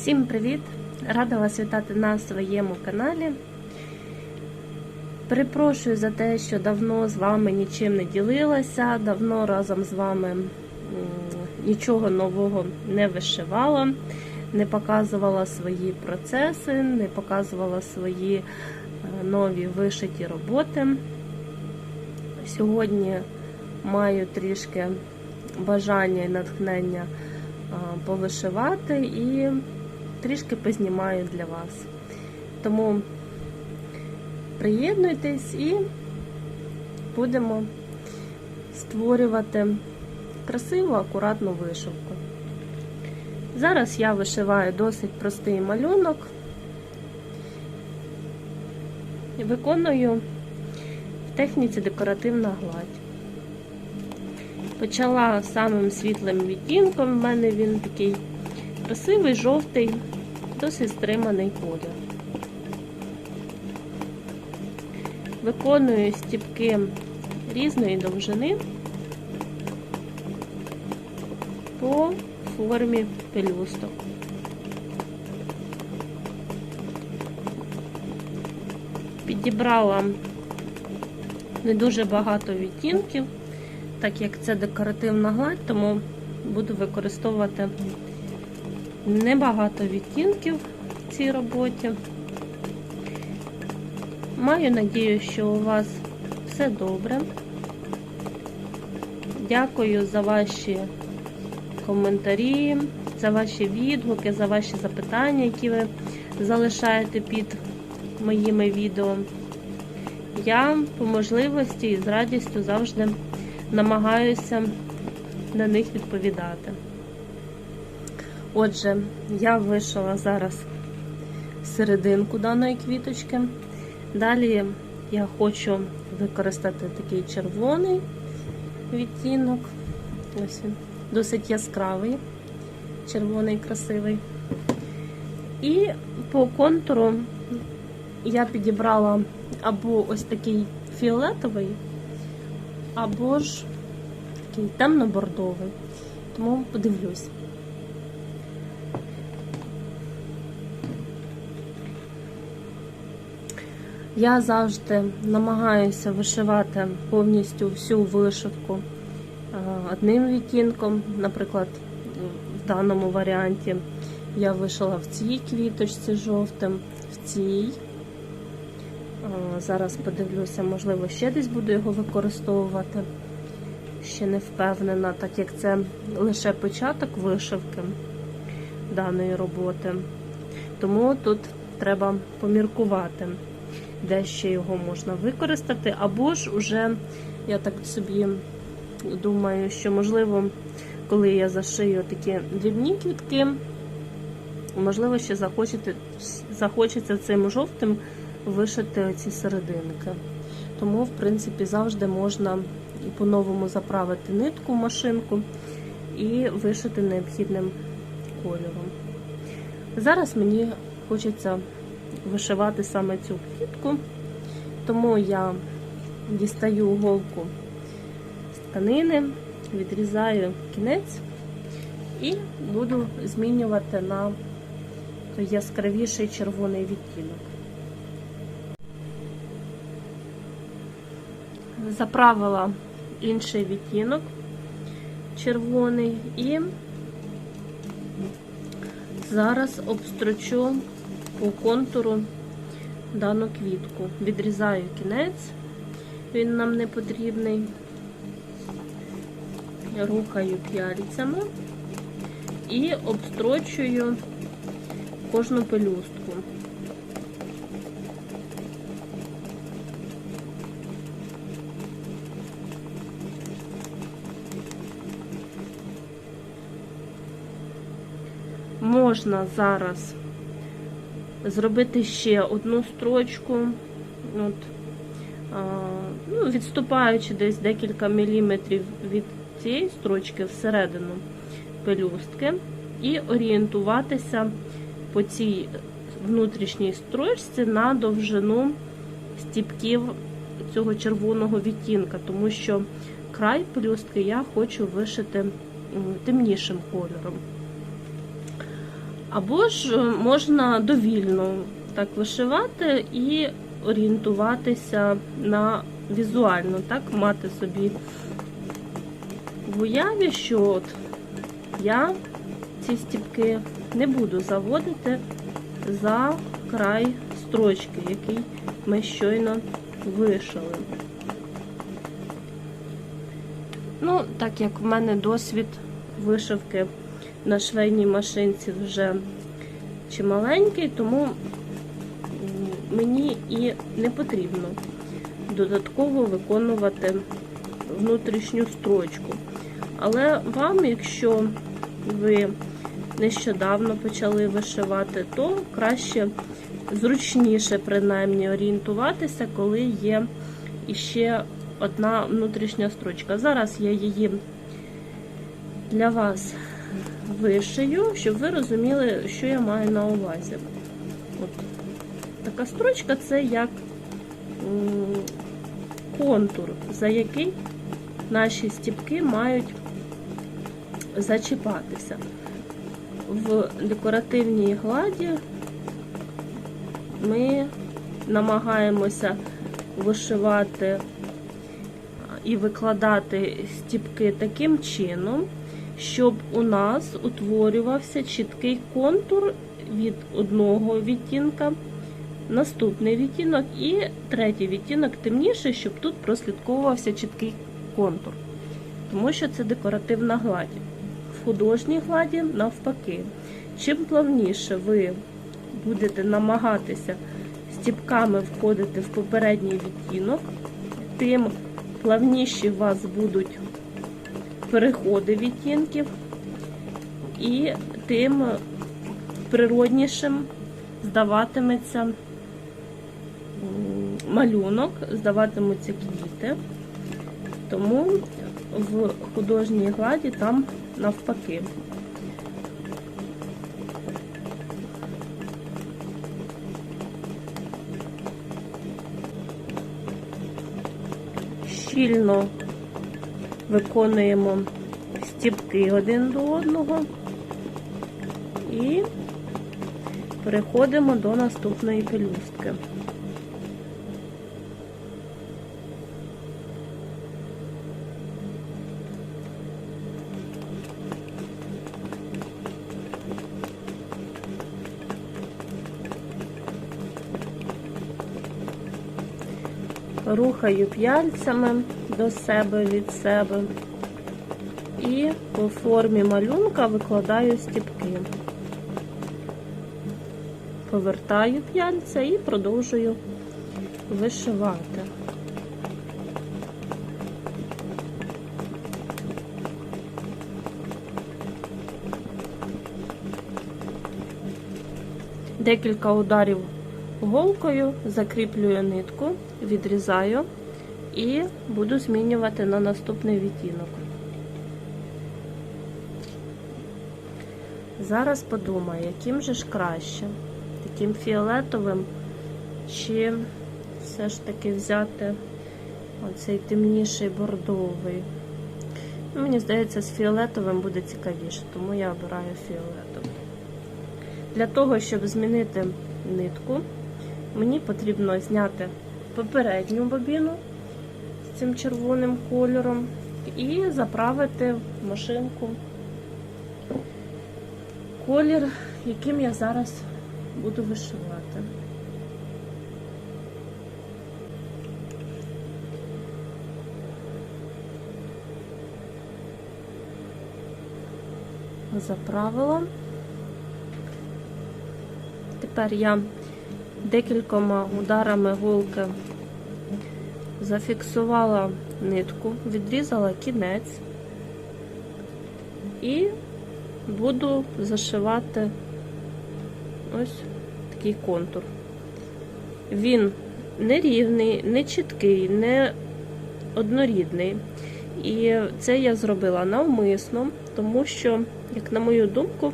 Всім привіт! Рада вас вітати на своєму каналі. Перепрошую за те, що давно з вами нічим не ділилася, давно разом з вами нічого нового не вишивала, не показувала свої процеси, не показувала свої е, нові вишиті роботи. Сьогодні маю трішки бажання і натхнення повишивати і трішки познімаю для вас. Тому приєднуйтесь і будемо створювати красиву, акуратну вишивку. Зараз я вишиваю досить простий малюнок виконую в техніці декоративна гладь. Почала самим світлим відтінком, в мене він такий красивий, жовтий, досить стриманий колір. Виконую стіпки різної довжини по формі пелюсток. Підібрала не дуже багато відтінків, так як це декоративна гладь, тому буду використовувати небагато відтінків в цій роботі. Маю надію, що у вас все добре. Дякую за ваші коментарі, за ваші відгуки, за ваші запитання, які ви залишаєте під моїми відео. Я по можливості і з радістю завжди намагаюся на них відповідати. Отже, я вишила зараз серединку даної квіточки. Далі я хочу використати такий червоний відтінок. Ось він, досить яскравий, червоний, красивий. І по контуру я підібрала або ось такий фіолетовий, або ж такий темно-бордовий. Тому подивлюсь. Я завжди намагаюся вишивати повністю всю вишивку е, одним відтінком. Наприклад, в даному варіанті я вишила в цій квіточці жовтим, в цій. Е, Зараз подивлюся, можливо, ще десь буду його використовувати. Ще не впевнена, так як це лише початок вишивки даної роботи. Тому тут треба поміркувати де ще його можна використати, або ж уже, я так собі думаю, що можливо, коли я зашию такі дрібні квітки, можливо, ще захочете, захочеться цим жовтим вишити оці серединки. Тому, в принципі, завжди можна по-новому заправити нитку в машинку і вишити необхідним кольором. Зараз мені хочеться вишивати саме цю квітку, тому я дістаю голку з тканини, відрізаю кінець і буду змінювати на яскравіший червоний відтінок. Заправила інший відтінок червоний і зараз обстрочу по контуру дану квітку. Відрізаю кінець, він нам не потрібний, рухаю п'яльцями і обстрочую кожну пелюстку. Можна зараз зробити ще одну строчку, от, ну, відступаючи десь декілька міліметрів від цієї строчки всередину пелюстки, і орієнтуватися по цій внутрішній строчці на довжину стіпків цього червоного відтінка, тому що край пелюстки я хочу вишити темнішим кольором. Або ж е, можна довільно так вишивати і орієнтуватися на візуально, так, мати собі в уяві, що от я ці стіпки не буду заводити за край строчки, який ми щойно вишили. Ну, так як в мене досвід вишивки на швейній машинці вже чималенький, тому мені і не потрібно додатково виконувати внутрішню строчку. Але вам, якщо ви нещодавно почали вишивати, то краще зручніше принаймні орієнтуватися, коли є іще одна внутрішня строчка. Зараз я її для вас вишию, щоб ви розуміли, що я маю на увазі. От. Така строчка це як контур, за який наші стіпки мають зачіпатися. В декоративній гладі ми намагаємося вишивати і викладати стіпки таким чином, щоб у нас утворювався чіткий контур від одного відтінка, наступний відтінок і третій відтінок темніший, щоб тут прослідковувався чіткий контур. Тому що це декоративна гладь. В художній гладі, навпаки, чим плавніше ви будете намагатися стіпками входити в попередній відтінок, тим плавніші у вас будуть переходи відтінків, і тим природнішим здаватиметься малюнок, здаватимуться квіти. Тому в художній гладі там навпаки. Щільно виконуємо стіпки один до одного і переходимо до наступної пелюстки. Рухаю п'яльцями до себе від себе і по формі малюнка викладаю стіпки. Повертаю п'яльця і продовжую вишивати. Декілька ударів голкою, закріплюю нитку, відрізаю і буду змінювати на наступний відтінок. Зараз подумаю, яким же ж краще, таким фіолетовим, чи все ж таки взяти оцей темніший бордовий. Ну, Мені здається, з фіолетовим буде цікавіше, тому я обираю фіолетовий. Для того, щоб змінити нитку, мені потрібно зняти попередню бобіну цим червоним кольором і заправити в машинку колір, яким я зараз буду вишивати. Заправила. Тепер я декількома ударами голки зафіксувала нитку, відрізала кінець і буду зашивати ось такий контур. Він не рівний, не чіткий, не однорідний. І це я зробила навмисно, тому що, як на мою думку,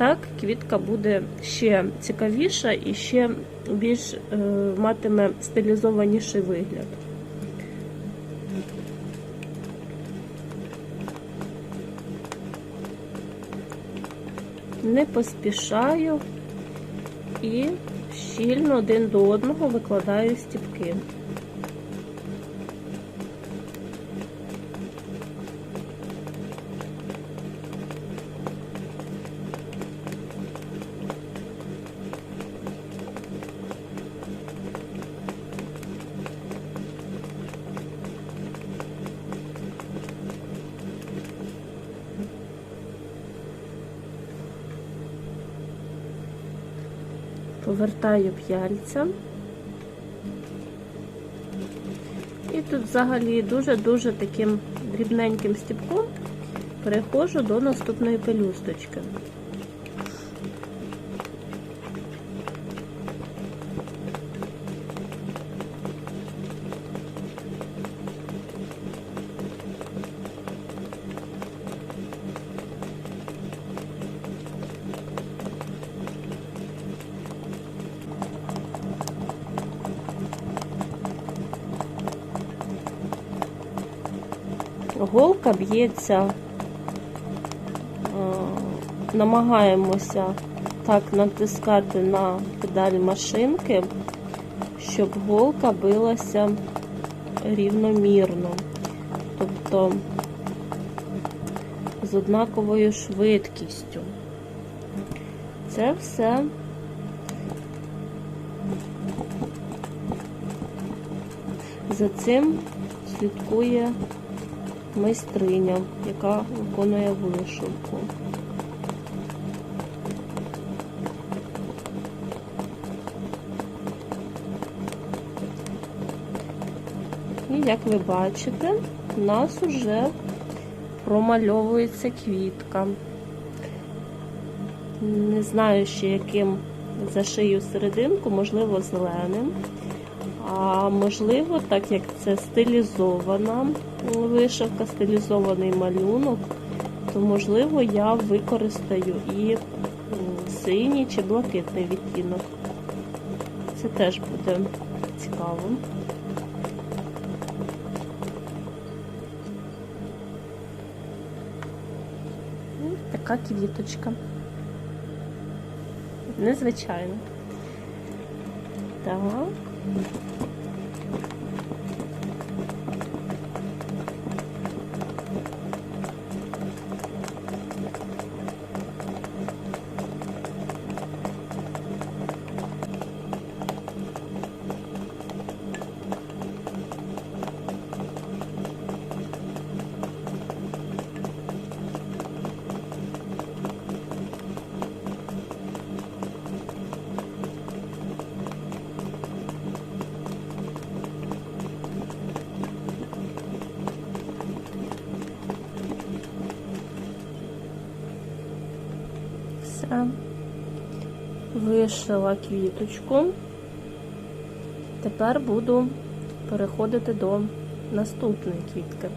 так квітка буде ще цікавіша і ще більш е, матиме стилізованіший вигляд. не поспішаю і щільно один до одного викладаю стіпки. Повертаю п'яльця. І тут взагалі дуже-дуже таким дрібненьким стіпком перехожу до наступної пелюсточки. Голка б'ється, е, намагаємося так натискати на педаль машинки, щоб голка билася рівномірно, тобто з однаковою швидкістю. Це все. За цим слідкує майстриня, яка виконує вишивку. І як ви бачите, у нас вже промальовується квітка. Не знаю ще яким зашию серединку, можливо, зеленим. А можливо, так як це стилізована вишивка, стилізований малюнок, то можливо я використаю і синій чи блакитний відтінок. Це теж буде цікаво. Така квіточка. Незвичайно. Так. Thank you. Вишила квіточку. Тепер буду переходити до наступної квітки.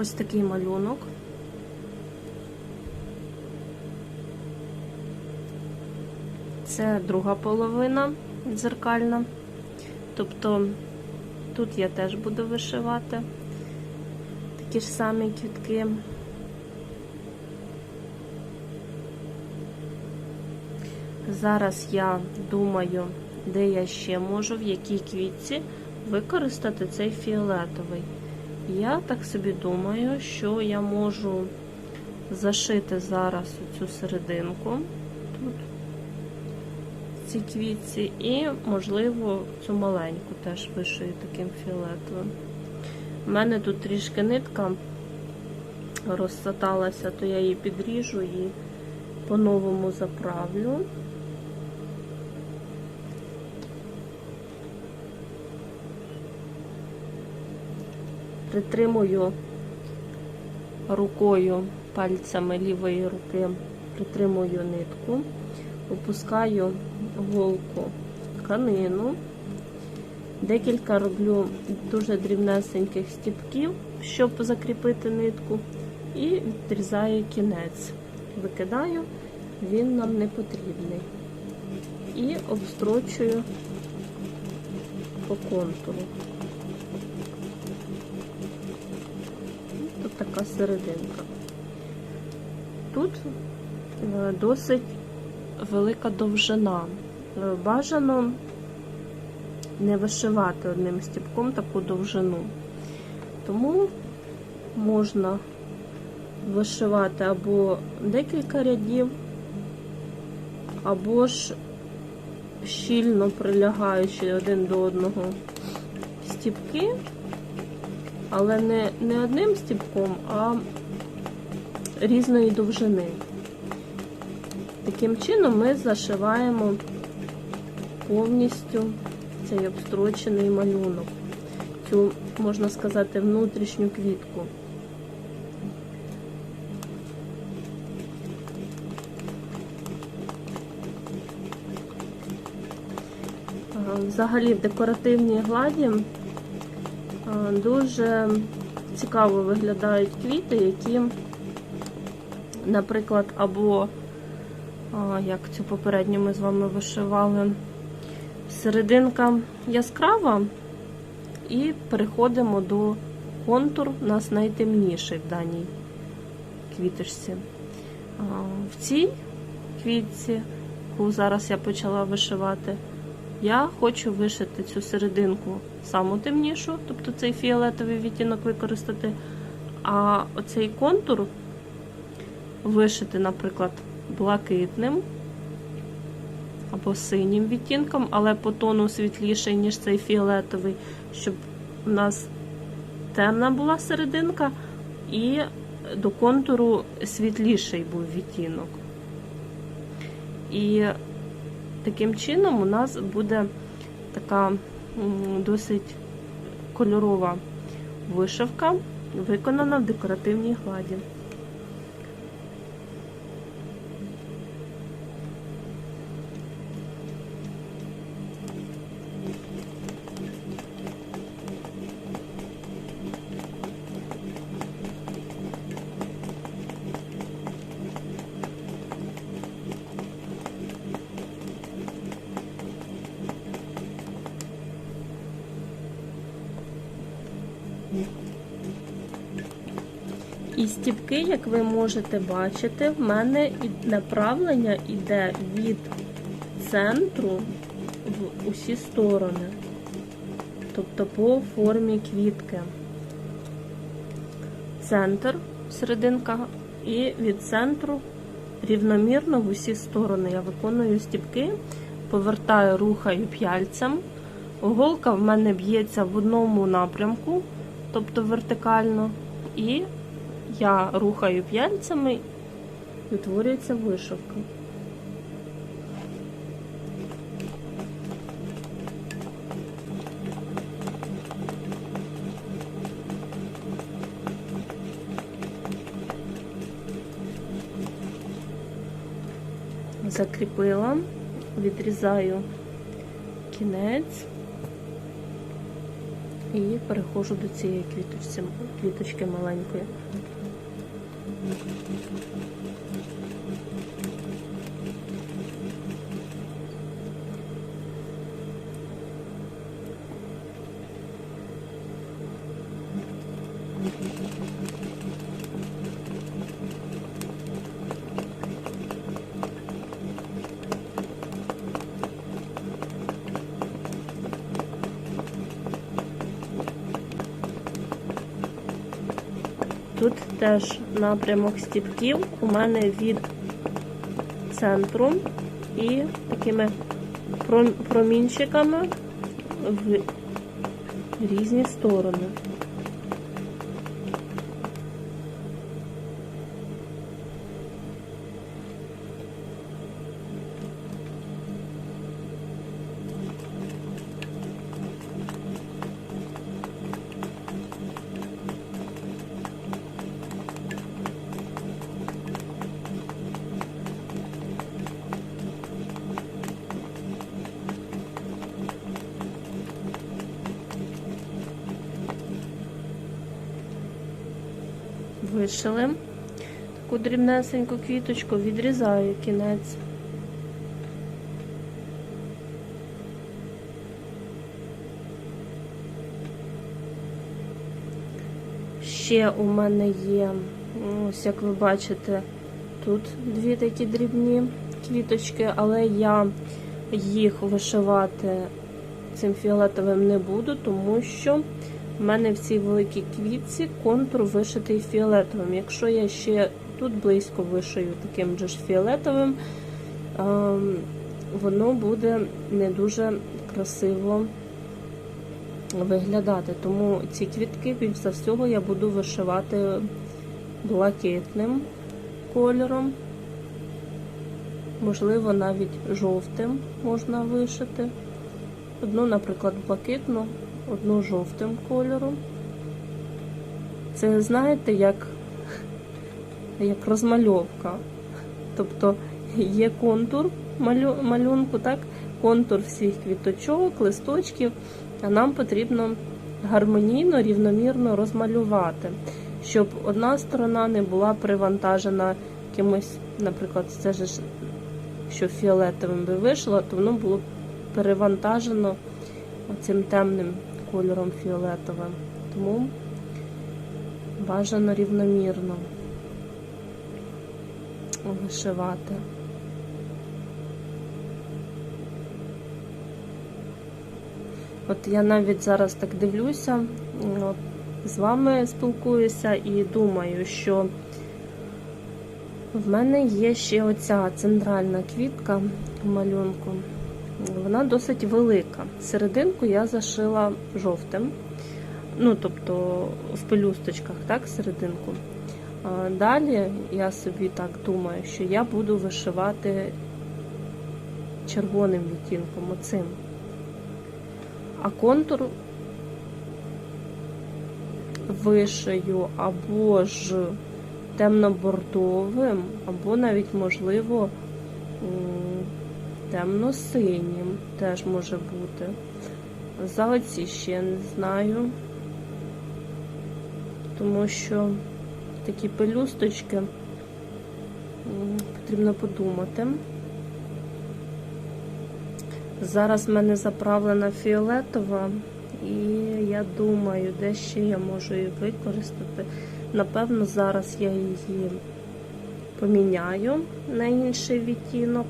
Ось такий малюнок. Це друга половина дзеркальна. Тобто тут я теж буду вишивати такі ж самі квітки. Зараз я думаю, де я ще можу, в якій квітці використати цей фіолетовий. Я так собі думаю, що я можу зашити зараз цю серединку тут, в цій квітці, і, можливо, цю маленьку теж вишию таким фіолетовим. У мене тут трішки нитка розсаталася, то я її підріжу і по-новому заправлю. Притримую рукою, пальцями лівої руки, притримую нитку, опускаю голку в тканину, декілька роблю дуже дрібнесеньких стіпків, щоб закріпити нитку, і відрізаю кінець. Викидаю, він нам не потрібний. І обстрочую по контуру. Тут така серединка. тут е, досить велика довжина. Е, Бажано не вишивати одним стіпком таку довжину. Тому можна вишивати або декілька рядів, або ж щільно прилягаючи один до одного стіпки, але не, не одним стіпком, а різної довжини. Таким чином ми зашиваємо повністю цей обстрочений малюнок, цю, можна сказати, внутрішню квітку. Взагалі в декоративній гладі дуже цікаво виглядають квіти, які, наприклад, або як цю попередню ми з вами вишивали, серединка яскрава, і переходимо до контур, у нас найтемніший в даній квіточці. В цій квітці, яку зараз я почала вишивати, я хочу вишити цю серединку саму темнішу, тобто цей фіолетовий відтінок використати, а оцей контур вишити, наприклад, блакитним або синім відтінком, але по тону світліший, ніж цей фіолетовий, щоб у нас темна була серединка, і до контуру світліший був відтінок. І таким чином у нас буде така досить кольорова вишивка, виконана в декоративній гладі. І стіпки, як ви можете бачити, в мене направлення йде від центру в усі сторони, тобто по формі квітки. Центр, серединка, і від центру рівномірно в усі сторони. Я виконую стіпки, повертаю, рухаю п'яльцем. Голка в мене б'ється в одному напрямку, тобто вертикально, і я рухаю п'яльцями і утворюється вишивка. Закріпила, відрізаю кінець і переходжу до цієї квіточки маленької. Thank you. Теж напрямок стіпків у мене від центру і такими промінчиками в різні сторони. Дрібнесеньку квіточку, відрізаю кінець. Ще у мене є, ось як ви бачите, тут дві такі дрібні квіточки, але я їх вишивати цим фіолетовим не буду, тому що в мене в цій великій квітці контур вишитий фіолетовим. Якщо я ще тут близько вишию таким же ж фіолетовим, ем, воно буде не дуже красиво виглядати. Тому ці квітки більш за всього я буду вишивати блакитним кольором. Можливо, навіть жовтим можна вишити. Одну, наприклад, блакитну, одну жовтим кольором. Це, знаєте, як, як розмальовка. Тобто є контур малюнку, так? контур всіх квіточок, листочків, а нам потрібно гармонійно, рівномірно розмалювати, щоб одна сторона не була привантажена якимось, наприклад, це ж що фіолетовим би вийшло, то воно було перевантажено цим темним кольором фіолетовим. Тому бажано рівномірно вишивати. От я навіть зараз так дивлюся, от, з вами спілкуюся і думаю, що в мене є ще оця центральна квітка в малюнку. Вона досить велика. Серединку я зашила жовтим, ну, тобто в пелюсточках, так, серединку. Далі я собі так думаю, що я буду вишивати червоним відтінком оцим. А контур вишию або ж темно-бордовим, або навіть, можливо, темно-синім теж може бути. За оці ще не знаю, тому що такі пелюсточки потрібно подумати. Зараз в мене заправлена фіолетова, і я думаю, де ще я можу її використати. Напевно, зараз я її поміняю на інший відтінок,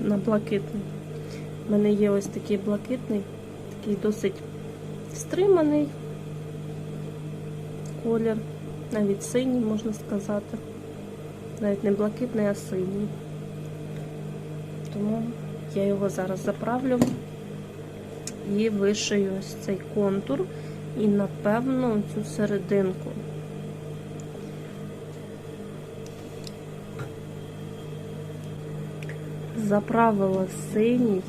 на блакитний. У мене є ось такий блакитний, такий досить стриманий колір, навіть синій, можна сказати. Навіть не блакитний, а синій. Тому я його зараз заправлю і вишию ось цей контур і, напевно, цю серединку. Заправила синій,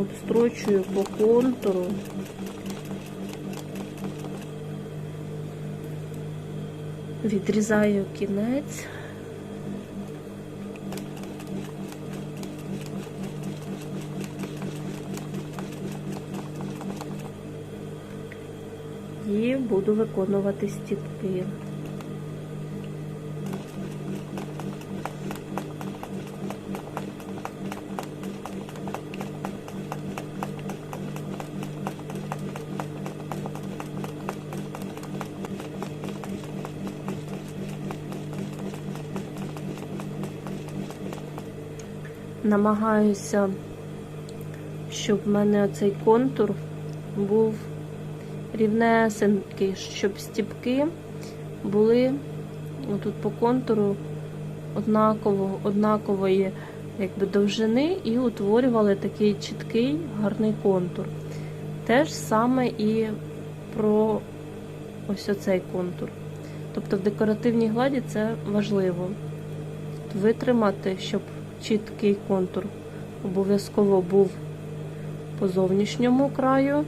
обстрочую по контуру. Відрізаю кінець. І буду виконувати стіпки. Намагаюся, щоб в мене цей контур був рівнесенький, щоб стіпки були тут по контуру однаково, однакової якби, довжини і утворювали такий чіткий гарний контур. Те ж саме і про ось оцей контур. Тобто в декоративній гладі це важливо витримати, щоб чіткий контур обов'язково був по зовнішньому краю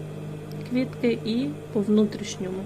квітки і по внутрішньому.